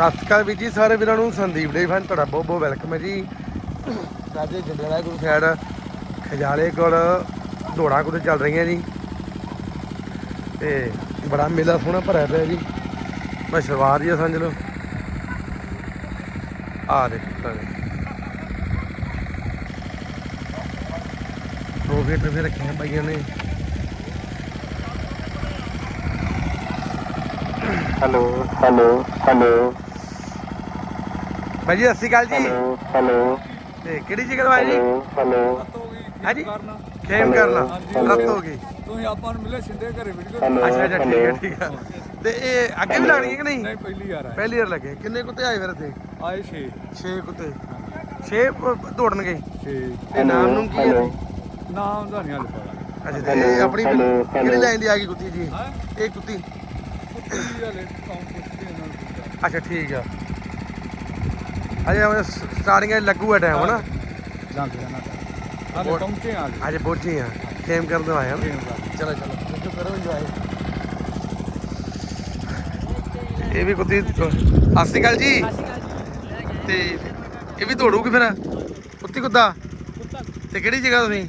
ਸਤਿ ਸ਼੍ਰੀ ਅਕਾਲ ਵੀਰ ਜੀ, ਸਾਰੇ ਵੀਰਾਂ ਨੂੰ ਸੰਦੀਪ ਡੇ ਫਨ, ਤੁਹਾਡਾ ਬਹੁਤ ਬਹੁਤ ਵੈਲਕਮ ਹੈ ਜੀ। ਰਾਜੇ ਜੰਡਿਆਲਾ ਗੁਰੂ ਸਾਈਡ ਖਜਾਲੇ ਕੋਲ ਦੌੜਾਂ ਕੁਝ ਚੱਲ ਰਹੀਆਂ ਜੀ। ਤੇ ਬੜਾ ਮੇਲਾ ਸੋਹਣਾ ਭਰਿਆ ਪਿਆ ਜੀ। ਮੈਂ ਸ਼ੁਰੂਆਤ ਹੀ ਆ ਸਮਝ ਲਓ। ਆ ਦੇ ਟਰੋਫੀ ਟਰੋਫੀ ਰੱਖੇ ਬਾਈਆਂ ਨੇ। Hello hello hello. ਬਾਈ ਜੀ ਸਤਿ ਸ਼੍ਰੀ ਅਕਾਲ ਜੀ। Hello hello. ਤੇ ਕਿਹੜੀ ਤੋਂ ਆਏ ਜੀ? Hello hello. ਹਾਂਜੀ। ਖੇਮ ਕਰਨਾ। ਰੱਤ ਹੋ ਗਈ। ਤੁਸੀਂ ਆਪਾਂ ਨੂੰ ਮਿਲੇ ਸਿੰਦੇ ਘਰੇ ਵੀਡੀਓ ਹੈਲੋ ਅੱਛਾ ਅੱਛਾ ਠੀਕ ਹੈ ਠੀਕ ਹੈ। ਤੇ ਇਹ ਅੱਗੇ ਵੀ ਲੱਗਣੀ ਹੈ ਕਿ ਨਹੀਂ? ਨਹੀਂ ਪਹਿਲੀ ਵਾਰ ਆਏ। ਪਹਿਲੀ ਵਾਰ ਲੱਗੇ। ਕਿੰਨੇ ਕੁੱਤੇ ਆਏ ਫਿਰ ਇੱਥੇ? ਆਏ 6 6 ਕੁੱਤੇ। 6 ਦੌੜਨਗੇ? 6 ਤੇ ਨਾਮ ਨੂੰ ਕੀ ਹੈ? ਹੈਲੋ। ਜੀ? ਨਾਮ ਦਾ ਨਹੀਂ ਪਤਾ। ਅੱਛਾ ਤੇ ਹੈਲੋ, ਇਹ ਆਪਣੀ ਹੈਲੋ, ਕਿਹੜੀ ਹੈਲੋ। ਲਾਈਨ ਦੀ ਆ ਗਈ ਕੁੱਤੀ ਜੀ? ਇਹ ਕੁੱਤੀ। ਹਲੇ। ਅੱਛਾ ਠੀਕ ਆ। ਅਜੇ ਸਟਾਰਟਿੰਗ ਲੱਗੂ ਹੈ ਟਾਈਮ ਹਨਾ? ਜਾਂਦੇ ਜਾਣਾ ਹਾਲੇ ਪਹੁੰਚੇ ਆ ਅੱਜ। ਪਹੁੰਚੇ ਆ ਖੇਮ ਕਰਨ ਤੋਂ ਕਰਨ। ਚਲੋ ਚਲੋ। ਦੇਖੋ ਕਰੋ ਇੰਜੋਏ ਇਹ ਵੀ ਕੁੱਤੀ ਸਤਿ ਸ਼੍ਰੀ ਅਕਾਲ ਜੀ। ਤੇ ਇਹ ਵੀ ਦੌੜੂਗੀ ਫਿਰ? ਕੁੱਤੀ ਕੁੱਤਾ? ਤੇ ਕਿਹੜੀ ਜਗ੍ਹਾ ਤੁਸੀਂ?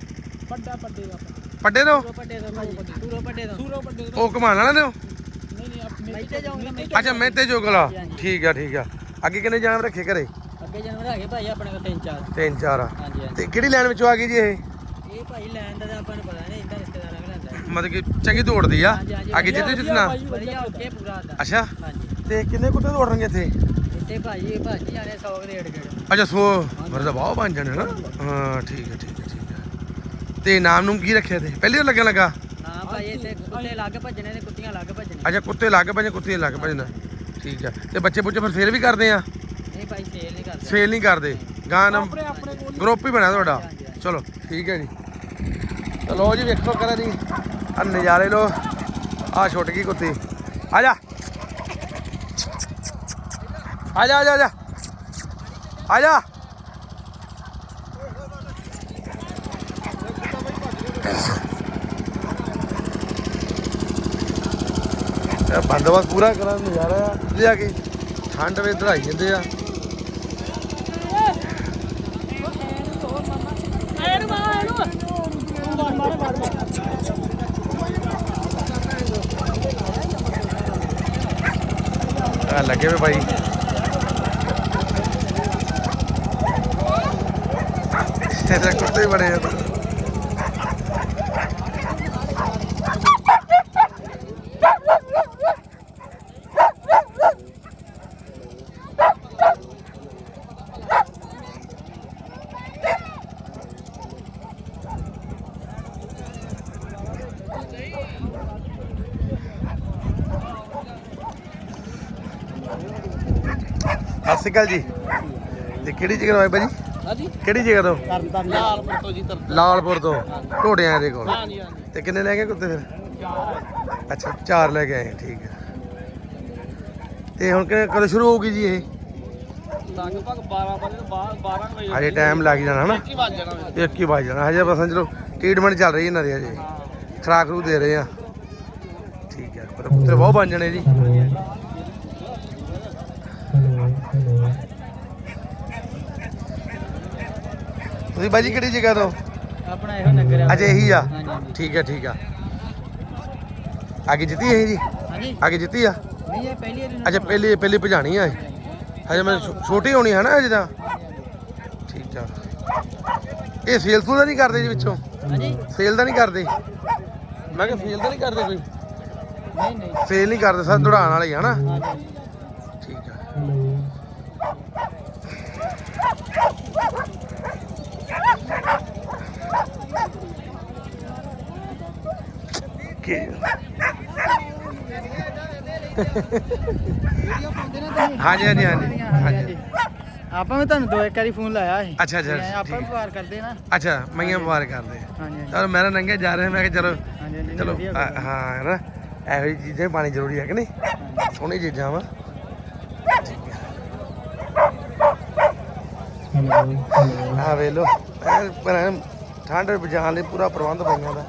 ਪੱਡਾ ਪੱਡੇ ਦਾ ਪੱਡੇ ਤੋਂ? ਪੱਡੇ ਸੂਰੋ ਪੱਡੇ। ਦਾ। ਸੂਰੋ ਪੱਡੇ ਦਾ ਉਹ ਘਮਾਣ ਵਾਲੇ ਤੋਂ ਨਹੀਂ ਨਹੀਂ ਆਪਣੇ ਇੱਥੇ ਜਾਊਂਗਾ ਮੈਂ ਅੱਛਾ ਮਹਿਤੇ ਜੋਗਲਾ ਠੀਕ ਆ ਠੀਕ ਆ। ਅੱਗੇ ਕਿੰਨੇ ਜਾਨ ਰੱਖੇ ਘਰੇ? ਅੱਗੇ ਜਾਨਵਰ ਹੈਗੇ ਭਾਈ ਆਪਣੇ ਕੋਲ ਤਿੰਨ ਚਾਰ। ਤਿੰਨ ਚਾਰ। ਆ ਹਾਂਜੀ ਹਾਂਜੀ। ਤੇ ਕਿਹੜੀ ਲਾਈਨ ਵਿੱਚੋਂ ਆ ਗਈ ਜੀ ਇਹ? ਇਹ ਭਾਈ ਲੈਣ ਦਾ ਤਾਂ ਆਪਾਂ ਨੂੰ ਪਤਾ ਨਹੀਂ ਇੰਦਾ ਰਿਸ਼ਤੇਦਾਰਾਂ ਕੋਲ ਲੈਂਦਾ ਮਤਲਬ ਕਿ ਚੰਗੀ ਦੌੜਦੀ ਆ? ਹਾਂਜੀ, ਹਾਂਜੀ, ਅੱਗੇ ਜਿੱਤੇ ਜਿੱਤਣਾ ਵਧੀਆ ਓਕੇ ਪੂਰਾ ਆਦਾ ਅੱਛਾ। ਹਾਂਜੀ। ਤੇ ਕਿੰਨੇ ਕੁੱਤੇ ਦੌੜਨਗੇ ਇੱਥੇ? ਇੱਥੇ ਭਾਈ ਇਹ ਭਾਜੀ ਜਾਣੇ 100 ਦੇ ਏੜ ਗੇੜ ਅੱਛਾ ਸੋ। ਮੇਰੇ ਤਾਂ ਬਹੁਤ ਬਣ ਜਾਣੇ ਨਾ? ਹਾਂ ਠੀਕ ਹੈ ਠੀਕ ਹੈ ਠੀਕ ਹੈ। ਤੇ ਨਾਮ ਨੂੰ ਕੀ ਰੱਖਿਆ ਤੇ ਪਹਿਲੀ ਲੱਗਣ ਲੱਗਾ? ਨਾ ਭਾਈ ਇੱਥੇ ਕੁੱਤੇ ਲੱਗ ਭੱਜਣੇ ਤੇ ਕੁੱਤੀਆਂ ਲੱਗ ਭੱਜਣੇ ਅੱਛਾ ਕੁੱਤੇ ਲੱਗ ਭਜੇ ਕੁੱਤੇ ਲੱਗ ਭਜਣਾ। ਠੀਕ ਆ ਤੇ ਬੱਚੇ ਬੁੱਚੇ ਫਿਰ ਸੇਲ ਵੀ ਕਰਦੇ ਆ? ਭਾਈ ਸੇਲ ਨਹੀਂ ਕਰਦੇ। ਸੇਲ ਨਹੀਂ ਕਰਦੇ। ਗਾਂ ਨਾ ਆਪਣੇ ਕੋਲ ਗਰੁੱਪ ਹੀ ਬਣਿਆ ਤੁਹਾਡਾ। ਚਲੋ ਠੀਕ ਹੈ ਜੀ। ਚਲੋ ਜੀ ਵੇਖੋ ਕਰਾਂ ਜੀ। ਆ ਨਜ਼ਾਰੇ ਲੋ ਆ ਛੁੱਟ ਗਈ ਕੁੱਤੀ। ਆ ਜਾ। ਆ ਜਾ ਆ ਜਾ ਆ ਜਾ। ਬੰਦੋਬਸਤ ਪੂਰਾ ਕਰਾਂ ਨਜ਼ਾਰਾ। ਆ ਲਿਆ ਕੇ ਠੰਡ ਵੇ ਧਰਾਈ ਜਾਂਦੇ ਆ। ਆ ਲੱਗੇ ਵੇ ਭਾਈ ਇਹਦੇ ਕੁੱਤੇ ਬੜੇ ਆ ਸਤਿ ਸ਼੍ਰੀ ਅਕਾਲ ਜੀ। ਤੇ ਕਿਹੜੀ ਜਗ੍ਹਾ ਤੋਂ ਆਏ ਭਾਜੀ? ਹਾਂਜੀ। ਕਿਹੜੀ ਜਗ੍ਹਾ ਤੋਂ? ਲਾਲਪੁਰ ਤੋਂ ਜੀ ਤਰ ਲਾਲਪੁਰ ਤੋਂ। ਢੋੜਿਆਂ ਦੇ ਕੋਲ। ਹਾਂਜੀ ਹਾਂਜੀ। ਤੇ ਕਿੰਨੇ ਲੈ ਗਏ ਕੁੱਤੇ ਫਿਰ? ਅੱਛਾ ਚਾਰ ਲੈ ਕੇ ਆਏ ਠੀਕ ਹੈ। ਤੇ ਹੁਣ ਕਿ- ਕਦੋਂ ਸ਼ੁਰੂ ਹੋਊਗੀ ਜੀ ਇਹ? ਲਗਭਗ 12 ਵਜੇ ਤੋਂ ਬਾਅਦ 12 ਵਜੇ ਹਜੇ ਟਾਈਮ ਲੱਗ ਜਾਣਾ ਹਨਾ? ਕੀ ਵੱਜ ਜਾਣਾ ਇੱਕ ਹੀ ਵੱਜ ਜਾਣਾ। ਹਜੇ ਬਸ ਲਓ ਟ੍ਰੀਟਮੈਂਟ ਚੱਲ ਰਹੀ ਇਹਨਾਂ ਦੀ ਹਜੇ। ਖਰਾਕ ਰੂ ਦੇ ਰਹੇ ਆ। ਠੀਕ ਹੈ ਪਰ ਕੁੱਤੇ ਬਹੁਤ ਬਣ ਜਾਣੇ ਜੀ। ਤੁਸੀਂ ਬਾਜੀ ਕਿਹੜੀ ਜਗ੍ਹਾ ਤੋਂ? ਆਪਣਾ ਇਹੋ ਨਗਰ ਆ। ਅਜੇ ਇਹੀ ਆ। ਹਾਂਜੀ, ਹਾਂਜੀ। ਠੀਕ ਹੈ ਠੀਕ ਆ। ਅੱਗੇ ਜਿੱਤੀ ਇਹ ਜੀ? ਹਾਂਜੀ। ਅੱਗੇ ਜਿੱਤੀ ਆ? ਨਹੀਂ ਇਹ ਪਹਿਲੀ ਵਾਰੀ ਅੱਛਾ ਪਹਿਲੀ ਪਹਿਲੀ ਭਜਾਣੀ ਆ ਇਹ। ਹਜੇ ਮੈਂ ਛੋ- ਛੋਟੀ ਹੋਣੀ ਹੈ ਨਾ ਅਜੇ ਤਾਂ? ਠੀਕ ਆ। ਇਹ ਸੇਲ ਸੂਲ ਦਾ ਨਹੀਂ ਕਰਦੇ ਜੀ ਵਿੱਚੋਂ? ਹਾਂਜੀ। ਸੇਲ ਦਾ ਨਹੀਂ ਕਰਦੇ? ਮੈਂ ਕਿਹਾ ਸੇਲ ਦਾ ਨਹੀਂ ਕਰਦੇ ਕੋਈ? ਨਹੀਂ ਨਹੀਂ। ਸੇਲ ਨਹੀਂ ਕਰਦੇ ਸਭ ਦੌੜਾਉਣ ਵਾਲੇ ਹੀ ਹਨਾ ਹਾਂਜੀ ਠੀਕ ਆ ਕੀ ਹਾਂਜੀ ਹਾਂਜੀ ਹਾਂਜੀ। ਹਾਂਜੀ। ਆਪਾਂ ਵੀ ਤੁਹਾਨੂੰ ਦੋ ਇੱਕ ਵਾਰੀ ਫੋਨ ਲਾਇਆ ਸੀ। ਅੱਛਾ, ਅੱਛਾ, ਤੇ ਆਪਾਂ। ਵੀ ਵਪਾਰ ਕਰਦੇ ਨਾ। ਅੱਛਾ ਮਈਆਂ ਵਪਾਰ ਕਰਦੇ। ਆ ਹਾਂਜੀ। ਚਲੋ ਮੈਂ ਨੰਗੇ ਜਾ ਰਿਹਾ ਮੈਂ ਕਿਹਾ ਚਲੋ ਚਲੋ ਹਾਂ ਹੈ ਨਾ ਇਹੋ ਜਿਹੀ ਚੀਜ਼ਾਂ ਪਾਣੀ ਜ਼ਰੂਰੀ ਹੈ ਕਿ ਨਹੀਂ? ਸੋਹਣੀ ਚੀਜ਼ਾਂ ਵਾ। ਆ। ਵੇ ਲੋ ਪਰ ਠੰਡ ਬਜਾਣ ਲਈ ਪੂਰਾ ਪ੍ਰਬੰਧ ਪਈਆਂ ਦਾ।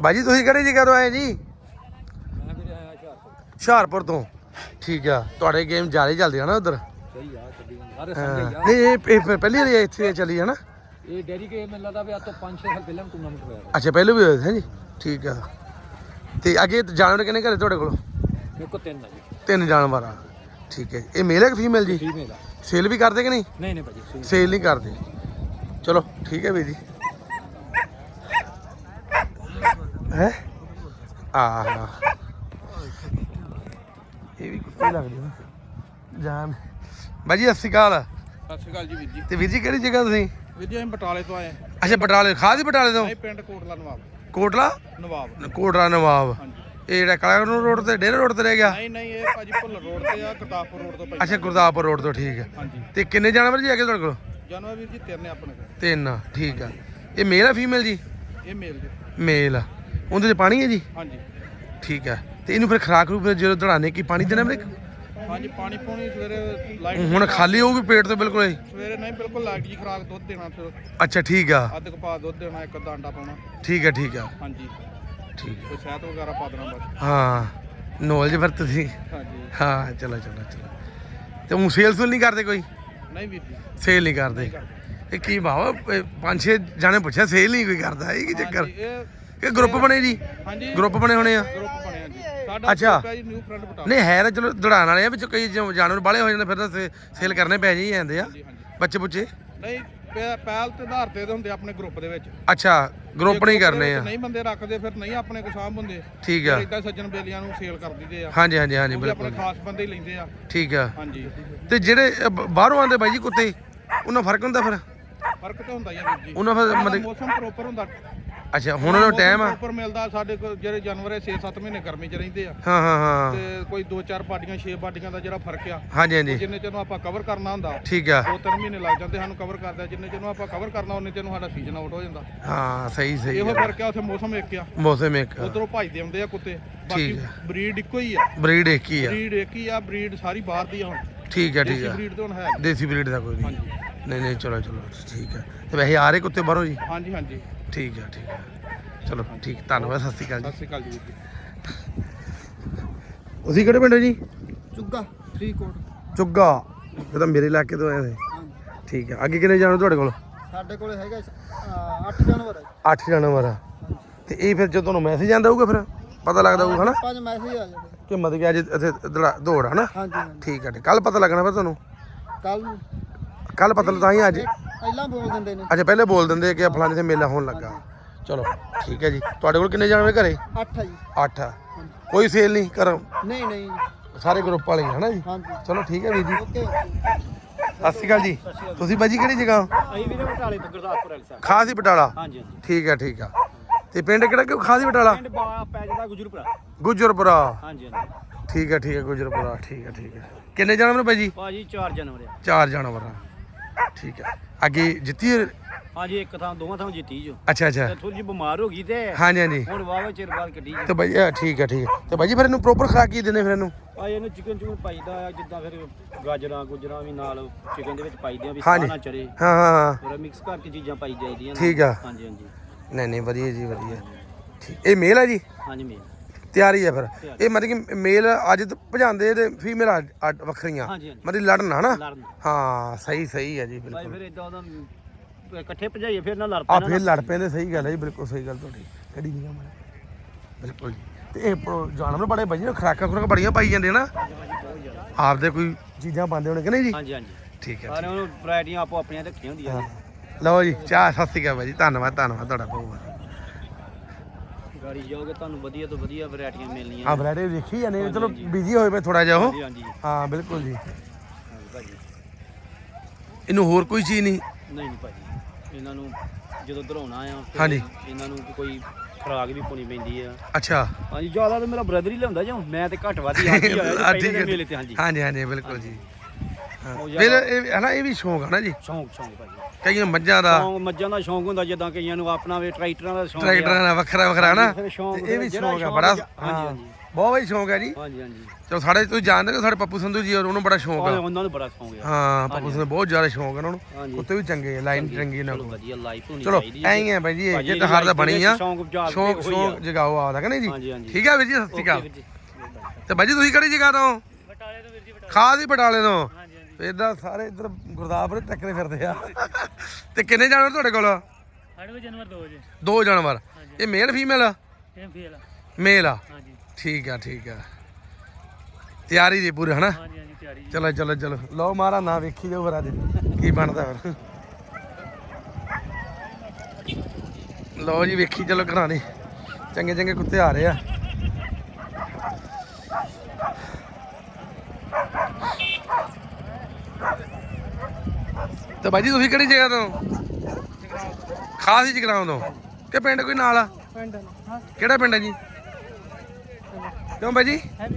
ਬਾਜੀ ਤੁਸੀਂ ਕਿਹੜੀ ਜਗ੍ਹਾ ਤੋਂ ਆਏ ਜੀ? ਹੁਸ਼ਿਆਰਪੁਰ। ਤੋਂ। ਠੀਕ ਆ। ਤੁਹਾਡੇ ਗੇਮ ਹੀ ਚੱਲਦੀ ਆ ਨਾ ਉਧਰ। ਸਹੀ ਆ ਸਾਰੇ ਨਹੀਂ ਇਹ ਇਹ ਪਹਿਲੀ ਵਾਰੀ ਇੱਥੇ ਚੱਲੀ ਹੈ ਨਾ। ਇਹ ਡੈਰੀ ਕੇ ਮੈਨੂੰ ਲੱਗਦਾ ਵੀ ਆ ਤੋਂ 5-6 ਸਾਲ ਪਹਿਲਾਂ ਟੂਰਨਾਮੈਂਟ ਹੋਇਆ ਵਾ। ਅੱਛਾ ਪਹਿਲੇ ਵੀ ਹੋਏ ਸੀ ਜੀ? ਠੀਕ ਆ। ਤੇ ਅੱਗੇ ਜਾਨਵਰ ਕਿੰਨੇ ਘਰੇ ਤੁਹਾਡੇ ਕੋਲ? ਮੇਰੇ ਤਿੰਨ ਆ ਜੀ। ਤਿੰਨ ਜਾਨਵਰ ਆ। ਠੀਕ ਹੈ। ਇਹ ਮੇਲ ਹੈ ਕਿ ਫੀਮੇਲ ਜੀ? ਫੀਮੇਲ ਆ। ਸੇਲ ਵੀ ਕਰਦੇ ਕਿ ਨਹੀਂ? ਨਹੀਂ ਨਹੀਂ ਭਾਜੀ। ਸੇਲ ਨਹੀਂ ਕਰਦੇ। ਚਲੋ ਠੀਕ ਹੈ ਵੀਰ ਜੀ। ਹੈ? ਆਹ। ਇਹ ਵੀ ਕੁੱਤੇ ਲੱਗਦੇ ਨਾ ਜਾਨ। ਬਾਜੀ ਸਤਿ ਸ਼੍ਰੀ ਅਕਾਲ। ਸਤਿ ਸ਼੍ਰੀ ਅਕਾਲ ਜੀ ਵੀਰ ਜੀ। ਤੇ ਵੀਰ ਜੀ ਕਿਹੜੀ ਜਗ੍ਹਾ ਤੁਸੀਂ? ਵੀਰ ਜੀ ਅਸੀਂ ਬਟਾਲੇ ਤੋਂ ਆਏ ਹਾਂ ਅੱਛਾ ਬਟਾਲੇ ਖਾਦੀ ਬਟਾਲੇ ਤੋਂ? ਪਿੰਡ ਕੋਟਲਾ ਨਵਾਬ। ਕੋਟਲਾ? ਨਵਾਬ। ਕੋਟਲਾ ਨਵਾਬ। ਇਹ ਜਿਹੜਾ ਕਲਾਕਰ ਰੋਡ ਤੇ ਡੇਰੇ ਰੋਡ ਤੇ ਰਹਿ ਗਿਆ? ਨਹੀਂ ਨਹੀਂ ਇਹ ਭਾਜੀ ਭੁੱਲਰ ਰੋਡ ਤੇ ਆ ਗੁਰਦਾਸਪੁਰ ਰੋਡ ਤੋਂ ਭਾਜੀ ਅੱਛਾ ਗੁਰਦਾਸਪੁਰ ਰੋਡ ਤੋਂ ਠੀਕ ਹੈ ਹਾਂਜੀ। ਤੇ ਕਿੰਨੇ ਜਾਨਵਰ ਜੀ ਹੈਗੇ ਤੁਹਾਡੇ ਕੋਲ? ਜਾਨਵਰ ਵੀਰ ਜੀ ਤਿੰਨ ਨੇ ਆਪਣੇ ਕੋਲ। ਤਿੰਨ ਠੀਕ ਆ। ਇਹ ਮੇਲ ਆ ਫੀਮੇਲ ਜੀ? ਇਹ ਮੇਲ ਜੀ। ਮੇਲ ਆ। ਉਹਦੇ ਚ ਪਾਣੀ ਹੈ ਜੀ? ਹਾਂਜੀ। ਠੀਕ ਹੈ। ਤੇ ਇਹਨੂੰ ਫਿਰ ਖਰਾਕ ਰੂਪ ਜਦੋਂ ਦੜਾਣੇ ਕੀ ਪਾਣੀ ਦੇਣਾ ਮੇਰੇ ਹਾਂਜੀ ਪਾਣੀ ਪੂਣੀ ਸਵੇਰੇ ਲਾਈਟ ਹੁਣ ਖਾਲੀ ਹੋਊਗੀ ਪੇਟ ਤੋਂ ਬਿਲਕੁਲ ਹੀ ਸਵੇਰੇ ਨਹੀਂ ਬਿਲਕੁਲ ਲਾਈਟ ਜੀ ਖਰਾਕ ਦੁੱਧ ਦੇਣਾ ਫਿਰ। ਅੱਛਾ ਠੀਕ ਆ। ਅੱਧ ਕਪਾ ਦੁੱਧ ਦੇਣਾ ਇੱਕ ਅੱਧਾ ਅੰਡਾ ਪਾਉਣਾ। ਠੀਕ ਆ ਠੀਕ ਆ। ਹਾਂਜੀ। ਠੀਕ। ਤੇ ਸ਼ਹਿਦ ਵਗੈਰਾ ਪਾ ਦੇਣਾ ਬਸ। ਹਾਂ ਨੌਲੇਜ ਫਿਰ ਤੁਸੀਂ ਹਾਂਜੀ। ਹਾਂ ਚਲੋ ਚਲੋ ਚਲੋ। ਤੇ ਉਹ ਸੇਲ ਸੁਲ ਨਹੀਂ ਕਰਦੇ ਕੋਈ? ਨਹੀਂ ਵੀਰ ਜੀ। ਸੇਲ ਨਹੀਂ ਕਰਦੇ। ਇਹ ਕੀ ਭਾਵ ਪੰਜ ਛੇ ਜਾਣੇ ਪੁੱਛਿਆ ਸੇਲ ਨਹੀਂ ਕੋਈ ਕਰਦਾ ਇਹ ਕੀ ਚੱਕਰ? ਇਹ ਇਹ ਗਰੁੱਪ ਬਣੇ ਜੀ? ਹਾਂਜੀ। ਗਰੁੱਪ ਬਣੇ ਹੋਣੇ ਆ? ਗਰੁੱਪ ਬਣਿਆ ਜੀ। ਸਾਡਾ ਅੱਛਾ। group ਹੈ ਜੀ ਨਿਊ ਫਰੈਂਡ ਬਟਾਲਾ ਨਹੀਂ ਹੈ ਤਾਂ ਚਲੋ ਦੜਾਣ ਵਾਲੇ ਆ ਵਿੱਚ ਕਈ ਜੋ ਜਾਨਵਰ ਬਾਲੇ ਹੋ ਜਾਂਦੇ ਫਿਰ ਤਾਂ ਸੇਲ ਕਰਨੇ ਪੈ ਜੀ ਜਾਂਦੇ ਆ। ਬੱਚੇ ਬੁੱਚੇ ਨਹੀਂ ਪਹਿ- ਪਹਿਲ ਤੇ ਆਧਾਰ ਤੇ ਹੁੰਦੇ ਆਪਣੇ ਗਰੁੱਪ ਦੇ ਵਿੱਚ। ਅੱਛਾ ਗਰੁੱਪ ਨਹੀਂ ਕਰਨੇ ਆ। ਨਹੀਂ ਬੰਦੇ ਰੱਖਦੇ ਫਿਰ ਨਹੀਂ ਆਪਣੇ ਕੋ ਸਾਂਭ ਹੁੰਦੇ। ਠੀਕ ਆ। ਇਦਾਂ ਸੱਜਣ ਬੇਲੀਆਂ ਨੂੰ ਸੇਲ ਕਰ ਦਿੰਦੇ ਆ। ਹਾਂਜੀ ਹਾਂਜੀ ਹਾਂਜੀ ਉਹ ਵੀ ਆਪਣੇ ਬਿਲਕੁਲ। ਖਾਸ ਬੰਦੇ ਹੀ ਲੈਂਦੇ ਆ। ਠੀਕ ਆ। ਹਾਂਜੀ। ਤੇ ਜਿਹੜੇ ਅ, ਬ- ਬਾਹਰੋਂ ਆਉਂਦੇ ਬਾਈ ਜੀ ਕੁੱਤੇ? ਉਹਨਾਂ ਫ਼ਰਕ ਹੁੰਦਾ ਫਿਰ? ਫ਼ਰਕ ਤਾਂ ਹੁੰਦਾ ਹੀ ਆ ਵੀਰ ਜੀ। ਉਹਨਾਂ ਫਿਰ ਮਤਲਬ ਮੌਸਮ ਪ੍ਰੋਪਰ ਹੁੰਦਾ। ਅੱਛਾ ਹੁਣ ਉਹਨਾਂ ਨੂੰ ਟਾਈਮ ਆ? ਪ੍ਰੋਪਰ ਮਿਲਦਾ ਸਾਡੇ ਕੋਲ ਜਿਹੜੇ ਜਾਨਵਰ ਹੈ 6-7 ਮਹੀਨੇ ਗਰਮੀ 'ਚ ਰਹਿੰਦੇ ਆ। ਹਾਂ ਹਾਂ ਹਾਂ ਤੇ ਕੋਈ 2-4 ਪਾਰਟੀਆਂ 6 ਪਾਰਟੀਆਂ ਦਾ ਜਿਹੜਾ ਫ਼ਰਕ ਆ ਹਾਂਜੀ ਹਾਂਜੀ। ਜਿੰਨੇ ਚਿਰ ਨੂੰ ਆਪਾਂ ਕਵਰ ਕਰਨਾ ਹੁੰਦਾ ਠੀਕ ਆ। 2-3 ਮਹੀਨੇ ਲੱਗ ਜਾਂਦੇ ਸਾਨੂੰ ਕਵਰ ਕਰਦਾ ਜਿੰਨੇ ਚਿਰ ਨੂੰ ਆਪਾਂ ਕਵਰ ਕਰਨਾ ਉਹਨੇ ਚਿਰ ਨੂੰ ਸਾਡਾ ਸੀਜ਼ਨ ਆਊਟ ਹੋ ਜਾਂਦਾ। ਹਾਂ ਸਹੀ ਸਹੀ ਇਹੋ। ਫ਼ਰਕ ਆ ਉੱਥੇ ਮੌਸਮ ਇੱਕ ਆ। ਮੌਸਮ ਇੱਕ ਉਧਰੋਂ ਭਜਦੇ ਆਉਂਦੇ ਆ ਕੁੱਤੇ। ਬਾਕੀ। ਬਰੀਡ ਇੱਕੋ ਹੀ ਆ। ਬਰੀਡ ਇੱਕ ਹੀ ਆ। ਬਰੀਡ ਇੱਕ ਹੀ ਆ ਬਰੀਡ ਸਾਰੀ ਬਾਹਰ ਦੀ ਆ ਹੁਣ। ਠੀਕ ਆ ਠੀਕ ਦੇਸੀ ਆ ਬਰੀਡ ਤਾਂ ਹੈ। ਦੇਸੀ ਬਰੀਡ ਦਾ ਕੋਈ ਨਹੀਂ। ਨਹੀਂ ਨਹੀਂ ਚਲੋ ਚਲੋ ਠੀਕ ਆ। ਤੇ ਵੈਸੇ ਆ ਰਹੇ ਕੁੱਤੇ ਬਾਹਰੋਂ ਜੀ? ਹਾਂਜੀ ਹਾਂਜੀ। ਠੀਕ ਆ ਠੀਕ ਆ। ਚਲੋ ਠੀਕ ਧੰਨਵਾਦ ਸਤਿ ਸ਼੍ਰੀ ਅਕਾਲ ਜੀ। ਸਤਿ ਸ਼੍ਰੀ ਅਕਾਲ ਜੀ ਤੁਸੀਂ ਕਿਹੜੇ ਪਿੰਡ ਹੋ ਜੀ? ਚੁੱਗਾ ਫਰੀਕੋਟ ਚੁੱਗਾ। ਇਹ ਤਾਂ ਮੇਰੇ ਇਲਾਕੇ ਤੋਂ ਆਏ ਹੋਏ। ਠੀਕ ਆ। ਅੱਗੇ ਕਿੰਨੇ ਜਾਣੇ ਤੁਹਾਡੇ ਕੋਲ? ਸਾਡੇ ਕੋਲੇ ਹੈਗਾ 8 ਜਾਨਵਰ ਹੈ 8 ਜਾਨਵਰ ਆ। ਤੇ ਇਹ ਫਿਰ ਜਦੋਂ ਤੁਹਾਨੂੰ ਮੈਸੇਜ ਆਂਦਾ ਹੋਊਗਾ ਫਿਰ? ਪਤਾ ਲੱਗਦਾ ਹੋਊਗਾ ਹਨਾ? ਪੰਜ ਮੈਸੇਜ ਆ ਜਾਂਦੇ। ਕਿ ਮਤਲਬ ਕਿ ਅੱਜ ਇੱਥੇ ਦੜਾ- ਦੌੜ ਆ ਨਾ ਹਾਂਜੀ ਠੀਕ ਆ ਕੱਲ ਪਤਾ ਲੱਗਣਾ ਫਿਰ ਤੁਹਾਨੂੰ? ਕੱਲ ਕੱਲ ਪਤਾ ਤਾਂ ਹੀ ਅੱਜ। ਪਹਿਲਾਂ ਬੋਲ ਦਿੰਦੇ ਨੇ। ਅੱਛਾ ਪਹਿਲੇ ਬੋਲ ਦਿੰਦੇ ਕਿ ਫਲਾਣੇ ਤੇ ਮੇਲਾ ਹੋਣ ਲੱਗਾ। ਚਲੋ ਠੀਕ ਹੈ ਜੀ। ਤੁਹਾਡੇ ਕੋਲ ਕਿੰਨੇ ਜਾਨਵਰ ਘਰੇ? 8 ਆ ਜੀ। 8 ਆ। ਕੋਈ ਸੇਲ ਨਹੀਂ ਕਰ ਨਹੀਂ ਨਹੀਂ। ਸਾਰੇ ਗਰੁੱਪ ਵਾਲੇ ਹੀ ਹਨਾ ਜੀ? ਚਲੋ ਠੀਕ ਹੈ ਵੀਰ ਜੀ। ਸਤਿ ਸ਼੍ਰੀ ਅਕਾਲ ਜੀ। ਤੁਸੀਂ ਬਾਜੀ ਕਿਹੜੀ ਜਗ੍ਹਾ? ਅਸੀਂ ਵੀਰੇ ਬਟਾਲੇ ਤੋਂ ਗੁਰਦਾਸਪੁਰ ਵਾਲੀ ਸਾਹਿਬ ਖਾਸੀ ਬਟਾਲਾ? ਹਾਂਜੀ ਹਾਂਜੀ। ਠੀਕ ਹੈ ਠੀਕ ਆ ਤੇ ਪਿੰਡ ਕਿਹੜਾ ਕਿ ਖਾਸੀ ਬਟਾਲਾ? ਪਿੰਡ ਬਾ ਪੈ ਜਾਂਦਾ ਗੁਜਰਪੁਰਾ। ਗੁਜਰਪੁਰਾ। ਹਾਂਜੀ ਹਾਂਜੀ। ਠੀਕ ਹੈ ਠੀਕ ਹੈ ਗੁਜਰਪੁਰਾ। ਠੀਕ ਹੈ ਠੀਕ ਹੈ। ਕਿੰਨੇ ਜਾਨਵਰ ਭਾਈ ਜੀ ਭਾਜੀ 4 ਜਨਵਰੀ ਆ। ਚਾਰ ਜਾਨਵਰ ਆ। ਠੀਕ ਹੈ। ਅੱਗੇ ਜਿੱਤੀ? ਹਾਂਜੀ ਇੱਕ ਥਾਂ ਦੋਵਾਂ ਥਾਂ ਜਿੱਤੀ ਜੋ। ਅੱਛਾ ਅੱਛਾ। ਤੇ ਥੋੜੀ ਜਿਹੀ ਬਿਮਾਰ ਹੋ ਗਈ ਤੇ। ਹਾਂਜੀ ਹਾਂਜੀ। ਹੁਣ ਵਾਵਾ ਚਿਰ ਬਾਅਦ ਕੱਢੀ ਜੋ। ਤੇ ਭਾਈ ਇਹ ਠੀਕ ਹੈ ਠੀਕ ਤੇ ਭਾਈ ਜੀ ਫਿਰ ਇਹਨੂੰ ਪ੍ਰੋਪਰ ਖੁਰਾਕ ਕੀ ਦਿੰਦੇ ਫਿਰ ਇਹਨੂੰ? ਆ ਇਹਨੂੰ ਚਿਕਨ ਚੁਕਨ ਪਾਈਦਾ ਆ ਜਿੱਦਾਂ ਫਿਰ ਗਾਜਰਾਂ ਗੁਜਰਾਂ ਵੀ ਨਾਲ ਚਿਕਨ ਦੇ ਵਿੱਚ ਪਾਈਦੀਆਂ ਵੀ ਹਾਂਜੀ। ਸਾਨਾ ਚਰੇ। ਹਾਂ ਹਾਂ ਹਾਂ। ਫਿਰ ਮਿਕਸ ਕਰਕੇ ਚੀਜ਼ਾਂ ਪਾਈ ਜਾਈਦੀਆਂ ਨੇ। ਠੀਕ ਆ। ਹਾਂਜੀ ਹਾਂਜੀ। ਨਹੀਂ ਨਹੀਂ ਵਧੀਆ ਜੀ ਵਧੀਆ। ਠੀਕ। ਇਹ ਮੇਲ ਹੈ ਜੀ? ਹਾਂਜੀ ਮੇਨ ਤਿਆਰੀ ਹੈ ਫਿਰ। ਇਹ ਮਤਲਬ ਕਿ ਮੇਲ ਅੱਜ ਭਜਾਉਂਦੇ ਤੇ ਫੀਮੇਲ ਵੱਖਰੀਆਂ। ਹਾਂਜੀ ਹਾਂਜੀ। ਮਤਲਬ ਲੜਨ ਹਨਾ? ਲੜਨ। ਹਾਂ ਸਹੀ ਸਹੀ ਹੈ ਜੀ ਭਾਈ ਬਿਲਕੁਲ। ਫਿਰ ਇਦਾਂ ਉਹਦਾ ਇਕੱਠੇ ਭਜਾਈਏ ਫਿਰ ਨਾ ਲੜ ਆ ਪੈਣਾ ਫਿਰ ਲੜ ਪੈਂਦੇ ਸਹੀ ਗੱਲ ਹੈ ਜੀ ਬਿਲਕੁਲ ਸਹੀ ਗੱਲ ਤੁਹਾਡੀ। ਕਿਹੜੀ ਨਹੀਂ ਮੈਂ। ਬਿਲਕੁਲ ਜੀ। ਤੇ ਇਹ ਪ- ਜਾਨਵਰ ਬੜੇ ਭਾਜੀ ਖਰਾਕਾਂ ਖੁਰਾਕਾਂ ਬੜੀਆਂ ਪਾਈ ਜਾਂਦੇ ਨਾ। ਆਪਦੇ ਕੋਈ ਚੀਜ਼ਾਂ ਪਾਉਂਦੇ ਹੋਣੇ ਕਿ ਨਹੀਂ ਜੀ? ਹਾਂਜੀ ਹਾਂਜੀ। ਠੀਕ ਹੈ ਸਾਰਿਆਂ ਨੂੰ ਵੈਰਾਈਟੀਆਂ ਆਪੋ ਆਪਣੀਆਂ ਰੱਖੀਆਂ ਹੁੰਦੀਆਂ ਲਓ ਜੀ ਚਾਹ ਸਤਿ ਸ਼੍ਰੀ ਅਕਾਲ ਭਾਜੀ ਧੰਨਵਾਦ ਧੰਨਵਾਦ ਤੁਹਾਡਾ ਬਹੁਤ ਬਹੁਤ। ਗਾੜੀ ਜਾਓਗੇ ਤੁਹਾਨੂੰ ਵਧੀਆ ਤੋਂ ਵਧੀਆ ਵੈਰਾਈਟੀਆਂ ਮਿਲਣੀਆਂ ਆ ਬਰੇਡੇ ਦੇਖੀ ਜਾਂਦੇ ਚਲੋ ਬਿਜ਼ੀ ਹੋਏ ਪਏ ਥੋੜਾ ਜਿਹਾ ਉਹ। ਹਾਂਜੀ ਹਾਂਜੀ। ਹਾਂ ਬਿਲਕੁਲ ਜੀ। ਹਾਂਜੀ ਭਾਜੀ। ਇਹਨੂੰ ਹੋਰ ਕੋਈ ਚੀਜ਼ ਨਹੀਂ? ਨਹੀਂ ਨਹੀਂ ਭਾਜੀ। ਇਹਨਾਂ ਨੂੰ ਜਦੋਂ ਧਰਾਉਣਾ ਆ ਫਿਰ ਹਾਂਜੀ। ਇਹਨਾਂ ਨੂੰ ਕੋਈ ਖੁਰਾਕ ਵੀ ਪਾਉਣੀ ਪੈਂਦੀ ਆ। ਅੱਛਾ। ਹਾਂਜੀ ਜ਼ਿਆਦਾ ਤਾਂ ਮੇਰਾ ਬ੍ਰਦਰ ਹੀ ਲਿਆਉਂਦਾ ਜਾਂ ਮੈਂ ਤੇ ਘੱਟ ਵੱਧ ਹੀ ਆ, ਆਇਆ ਠੀਕ ਪਹਿਲੇ ਹੈ। ਦੇ ਮੇਲੇ ਤੇ ਹਾਂਜੀ। ਹਾਂਜੀ ਹਾਂਜੀ ਬਿਲਕੁਲ ਜੀ। ਉਹ ਫਿਰ ਇਹ ਹੈ ਨਾ ਇਹ ਵੀ ਸ਼ੌਂਕ ਹੈ ਨਾ ਜੀ? ਸ਼ੌਂਕ ਸ਼ੌਂਕ ਭਾਜੀ। ਕਈਆਂ ਮੱਝਾਂ ਦਾ ਸ਼ੌਂਕ ਮੱਝਾਂ ਦਾ ਸ਼ੌਂਕ ਹੁੰਦਾ ਜਿੱਦਾਂ ਕਈਆਂ ਨੂੰ ਆਪਣਾ ਵੀ ਟਰੈਕਟਰਾਂ ਦਾ ਸ਼ੌਂਕ ਆ। ਟਰੈਕਟਰਾਂ ਦਾ ਵੱਖਰਾ ਵੱਖਰਾ ਨਾ ਫਿਰ ਸ਼ੌਂਕ ਤੇ ਇਹ ਵੀ ਜਿਹੜਾ ਸ਼ੌਂਕ ਆ ਸ਼ੌਂਕ ਬੜਾ ਹਾਂਜੀ, ਹਾਂ। ਹਾਂਜੀ। ਬਹੁਤ ਵਧੀਆ ਸ਼ੌਂਕ ਹੈ ਜੀ। ਹਾਂਜੀ ਹਾਂਜੀ। ਚਲੋ ਸਾਡੇ ਤੁਸੀਂ ਜਾਣਦੇ ਹੋ ਸਾਡੇ ਪੱਪੂ ਸੰਧੂ ਜੀ ਔਰ ਉਹਨੂੰ ਬੜਾ ਸ਼ੌਂਕ ਹਾਂ, ਆ ਉਹਨਾਂ ਨੂੰ ਬੜਾ ਸ਼ੌਂਕ ਆ। ਹਾਂ ਪੱਪੂ ਸੰਧੂ ਬਹੁਤ ਜ਼ਿਆਦਾ ਸ਼ੌਂਕ ਹੈ ਉਹਨਾਂ। ਨੂੰ ਹਾਂਜੀ। ਕੁੱਤੇ ਵੀ ਚੰਗੇ ਆ ਲਾਈਨ ਚੰਗੀ ਇਹਨਾਂ ਚਲੋ ਕੋਲ। ਵਧੀਆ ਲਾਈਫ ਹੋਣੀ ਚਲੋ ਚਾਹੀਦੀ ਐਂ ਹੀ ਆ ਬਾਈ ਜੀ ਇਹ ਭਾਜੀ, ਜੇ ਤਾਂ ਹਰ ਬਣੀ ਆ ਸ਼ੌਂਕ ਜਾਗ ਸ਼ੌਂਕ ਆ। ਜਗਾਓ ਆਪਦਾ ਕਹਿੰਦੇ ਜੀ? ਹਾਂਜੀ। ਠੀਕ ਆ ਵੀਰ ਜੀ ਸਤਿ ਸ਼੍ਰੀ ਅਕਾਲ। ਤੇ ਬਾਈ ਜੀ ਤੁਸੀਂ ਕਿਹੜੀ ਜਗ੍ਹਾ ਤੋਂ? ਬਟਾਲੇ ਤੋਂ ਵੀਰ ਜੀ ਬਟਾਲੇ। ਖਾਸ ਹੀ ਬਟਾਲੇ ਤੋਂ? ਇਦਾਂ ਸਾਰੇ ਇੱਧਰ ਗੁਰਦਾਸਪੁਰ ਟੱਕਰੇ ਫਿਰਦੇ ਆ। ਤੇ ਕਿੰਨੇ ਜਾਨਵਰ ਤੁਹਾਡੇ ਕੋਲ? ਸਾਡੇ ਕੋਲ ਜਾਨਵਰ ਦੋ ਜੇ। ਦੋ ਜਾਨਵਰ। ਇਹ ਮੇਲ ਫੀਮੇਲ ਇਹ ਆ। ਮੇਲ ਆ? ਹਾਂਜੀ। ਠੀਕ ਆ ਠੀਕ ਆ। ਤਿਆਰੀ ਜੀ ਪੂਰੇ ਹਨਾ? ਹਾਂਜੀ ਹਾਂਜੀ ਤਿਆਰੀ ਜੀ। ਚਲੋ ਚਲੋ ਚਲੋ। ਲਓ ਮਾਰਾ ਨਾ ਵੇਖੀ ਜਾਓ ਫਿਰ ਅੱਜ। ਕੀ ਬਣਦਾ ਫਿਰ। ਲਓ ਜੀ ਵੇਖੀ ਚਲੋ ਘਰਾਂ ਦੇ ਚੰਗੇ ਚੰਗੇ ਕੁੱਤੇ ਆ ਰਹੇ ਆ। ਤੇ ਬਾਜੀ ਤੁਸੀਂ ਕਿਹੜੀ ਜਗ੍ਹਾ ਤੋਂ? ਖਾਸ ਹੀ ਜਗਰਾਉਂ ਤੋਂ। ਕਿ ਪਿੰਡ ਕੋਈ ਨਾਲ ਆ? ਪਿੰਡ ਹਾਂ ਕਿਹੜਾ ਪਿੰਡ ਹੈ ਜੀ? ਕਿਉਂ ਬਾਜੀ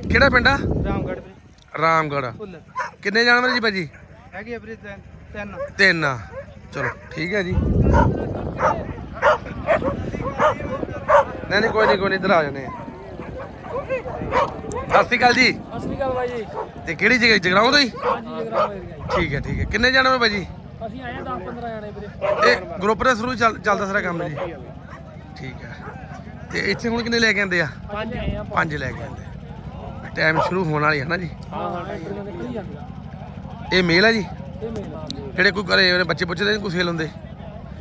ਕਿਹੜਾ ਪਿੰਡ ਆ? ਰਾਮਗੜ੍ਹ ਦੇ ਰਾਮਗੜ੍ਹ। ਫੁੱਲ ਕਿੰਨੇ ਜਾਨਵਰ ਜੀ ਹੈਗੀ ਅਬਰੀ ਤਿੰਨ। ਤਿੰਨ। ਤਿੰਨ ਆ। ਚਲੋ ਠੀਕ ਹੈ ਜੀ। ਨਹੀਂ ਨਹੀਂ ਕੋਈ ਨਹੀਂ ਕੋਈ ਨਹੀਂ ਇੱਧਰ ਆ ਜਾਣੇ ਆ। ਸਤਿ ਸ਼੍ਰੀ ਅਕਾਲ ਜੀ। ਸਤਿ ਸ਼੍ਰੀ ਅਕਾਲ ਬਾਈ ਜੀ। ਤੇ ਕਿਹੜੀ ਜਗ੍ਹਾ ਜਗਰਾਉਂ ਤੋਂ ਹੀ? ਹਾਂਜੀ ਜਗਰਾਮ ਏਰੀਆ ਜੀ ਠੀਕ ਹੈ ਠੀਕ ਹੈ ਕਿੰਨੇ ਜਾਨਵਰ ਭਾਜੀ? ਅਸੀਂ ਆਏ 10 15 ਜਾਣੇ ਵੀਰੇ। ਇਹ ਗਰੁੱਪ ਦੇ ਥਰੂ ਚੱਲ- ਚੱਲਦਾ ਸਾਰਾ ਕੰਮ ਜੀ? ਠੀਕ ਹੈ। ਤੇ ਇੱਥੇ ਹੁਣ ਕਿੰਨੇ ਲੈ ਕੇ ਆਂਦੇ ਆ? ਪੰਜ ਆਏ ਆ। ਪੰਜ ਲੈ ਕੇ ਆਂਦੇ ਟਾਈਮ ਸ਼ੁਰੂ ਹੋਣ ਵਾਲੀ ਹੈ ਨਾ ਜੀ? ਹਾਂ ਹਾਂ ਨਿਕਲੀ ਇਹ ਮੇਲ ਆ ਜੀ? ਇਹ ਮੇਲਾ ਜਿਹੜੇ ਕੋਈ ਘਰੇ ਉਹਨੇ ਬੱਚੇ ਪੁੱਛਦੇ ਨੇ ਕੋਈ ਸੇਲ ਹੁੰਦੇ?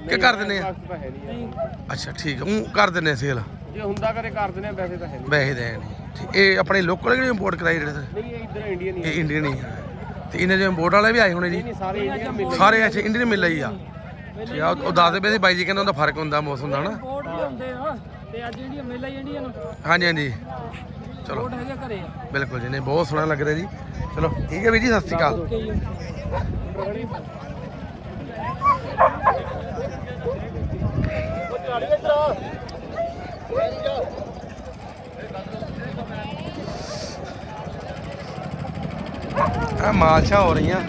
ਕਿ ਕਰ ਦਿੰਦੇ ਆ? ਨਹੀਂ ਅੱਛਾ ਠੀਕ ਹੈ ਉਹ ਕਰ ਦਿੰਦੇ ਆ ਸੇਲ? ਜੇ ਹੁੰਦਾ ਕਰੇ ਕਰ ਦਿੰਦੇ ਆ ਵੈਸੇ ਤਾਂ ਹੈ ਵੈਸੇ ਤਾਂ ਹੈ ਨਹੀਂ। ਠੀਕ ਇਹ ਆਪਣੇ ਲੋਕਲ ਜਿਹੜੇ ਇੰਪੋਰਟ ਕਰਾਈ ਜਿਹੜੇ ਸਰ ਨਹੀਂ ਇਹ ਇਧਰ ਇੰਡੀਅਨ ਹੀ ਇਹ ਇੰਡੀਅਨ ਹੀ ਆ। ਤੇ ਇਹਨਾਂ ਦੇ ਇੰਪੋਰਟ ਵਾਲੇ ਵੀ ਆਏ ਹੋਣੇ ਜੀ। ਸਾਰੇ ਇੰਡੀਅਨ ਮਿਲ। ਸਾਰੇ ਅੱਛਾ ਇੰਡੀਅਨ ਮਿਲ ਹੀ ਆ। ਤੇ ਆ ਉਹ ਦੱਸਦੇ ਪਏ ਸੀ ਬਾਈ ਜੀ ਕਹਿੰਦਾ ਉਹਦਾ ਫ਼ਰਕ ਹੁੰਦਾ ਮੌਸਮ ਦਾ ਹਨਾ ਕੋਟ ਵੀ ਹੁੰਦੇ ਆ ਤੇ ਅੱਜ ਇੰਡੀਆ ਮੇਲਾ ਹੀ ਇੰਡੀਆ ਨੂੰ ਹਾਂਜੀ ਹਾਂਜੀ। ਚਲੋ। ਕੋਟ ਹੈਗਾ ਘਰੇ। ਆ ਬਿਲਕੁਲ ਜੀ ਨਹੀਂ ਬਹੁਤ ਸੋਹਣਾ ਲੱਗ ਰਿਹਾ ਜੀ। ਚਲੋ ਠੀਕ ਹੈ ਵੀਰ ਜੀ ਸਤਿ ਸ਼੍ਰੀ ਅਕਾਲ। ਆ। ਮਾਲਸ਼ਾ ਹੋ ਰਹੀਆਂ।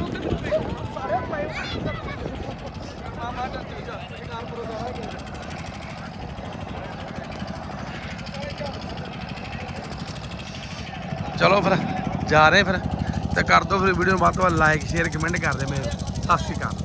ਚਲੋ ਫਿਰ, ਜਾ ਰਹੇ ਫਿਰ। ਤੇ ਕਰ ਦਿਓ ਫਿਰ ਵੀਡੀਓ ਨੂੰ ਵੱਧ ਤੋਂ ਵੱਧ ਲਾਈਕ ਸ਼ੇਅਰ ਕਮੈਂਟ ਕਰ ਦਿਓ ਮੇਰੇ। ਸਤਿ ਸ਼੍ਰੀ ਅਕਾਲ।